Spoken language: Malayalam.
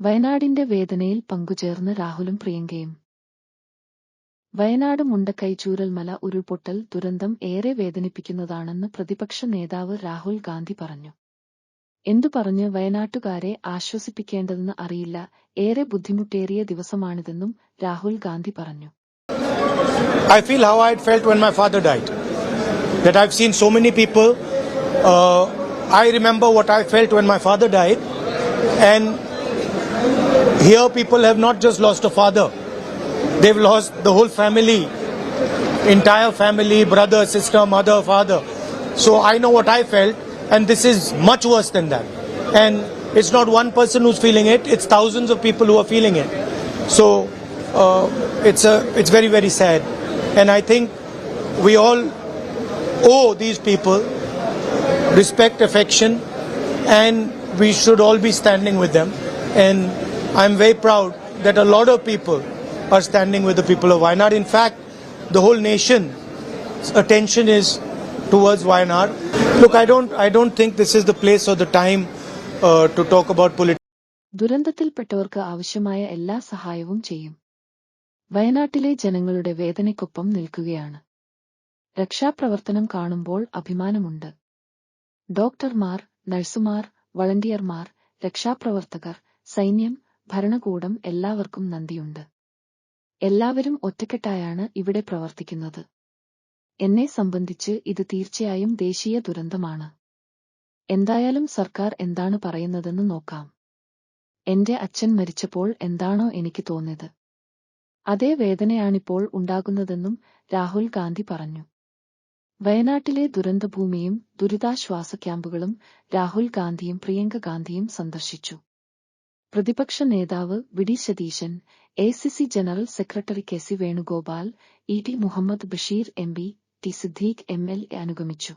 വയനാടിന്റെ വേദനയിൽ പങ്കുചേർന്ന് രാഹുലും പ്രിയങ്കയും വയനാട് മുണ്ടക്കൈ ചൂരൽമല ഉരുൾപൊട്ടൽ ദുരന്തം ഏറെ വേദനിപ്പിക്കുന്നതാണെന്ന് പ്രതിപക്ഷ നേതാവ് രാഹുൽ ഗാന്ധി പറഞ്ഞു എന്തു പറഞ്ഞ് വയനാട്ടുകാരെ ആശ്വസിപ്പിക്കേണ്ടതെന്ന് അറിയില്ല ഏറെ ബുദ്ധിമുട്ടേറിയ ദിവസമാണിതെന്നും രാഹുൽ ഗാന്ധി പറഞ്ഞു I feel how I had felt when my father died. That I've seen so many people. Uh, I remember what I felt when my father died. And here, people have not just lost a father, they've lost the whole family, entire family, brother, sister, mother, father. So I know what I felt, and this is much worse than that. And it's not one person who's feeling it, it's thousands of people who are feeling it. So uh, it's, a, it's very, very sad. And I think we all owe these people respect, affection, and we should all be standing with them. And I'm very proud that a lot of people are standing with the people of Wayanad. In fact, the whole nation's attention is towards Wayanad. Look, I don't, I don't think this is the place or the time uh, to talk about politics. ദുരന്തത്തിൽപ്പെട്ടവർക്ക് ആവശ്യമായ എല്ലാ സഹായവും ചെയ്യും വയനാട്ടിലെ ജനങ്ങളുടെ വേദനയ്ക്കൊപ്പം നിൽക്കുകയാണ് രക്ഷാപ്രവർത്തനം കാണുമ്പോൾ അഭിമാനമുണ്ട് ഡോക്ടർമാർ നഴ്സുമാർ വളണ്ടിയർമാർ രക്ഷാപ്രവർത്തകർ സൈന്യം ഭരണകൂടം എല്ലാവർക്കും നന്ദിയുണ്ട്. എല്ലാവരും ഒറ്റക്കെട്ടായാണ് ഇവിടെ പ്രവർത്തിക്കുന്നത്. എന്നെ സംബന്ധിച്ച് ഇത് തീർച്ചയായും ദേശീയ ദുരന്തമാണ്. എന്തായാലും സർക്കാർ എന്താണ് പറയുന്നതെന്ന് നോക്കാം. എന്റെ അച്ഛൻ മരിച്ചപ്പോൾ എന്താണോ എനിക്ക് തോന്നിയത്. അതേ വേദനയാണിപ്പോൾ ഉണ്ടാകുന്നതെന്നും രാഹുൽ ഗാന്ധി പറഞ്ഞു. വയനാട്ടിലെ ദുരന്തഭൂമിയും ദുരിതാശ്വാസ ക്യാമ്പുകളും രാഹുൽ ഗാന്ധിയും പ്രിയങ്ക ഗാന്ധിയും സന്ദർശിച്ചു. പ്രതിപക്ഷ നേതാവ് V D Satheesan A C C general secretary K C Venugopal E T Muhammad Basheer M P T Siddique M L A അനുഗമിച്ചു.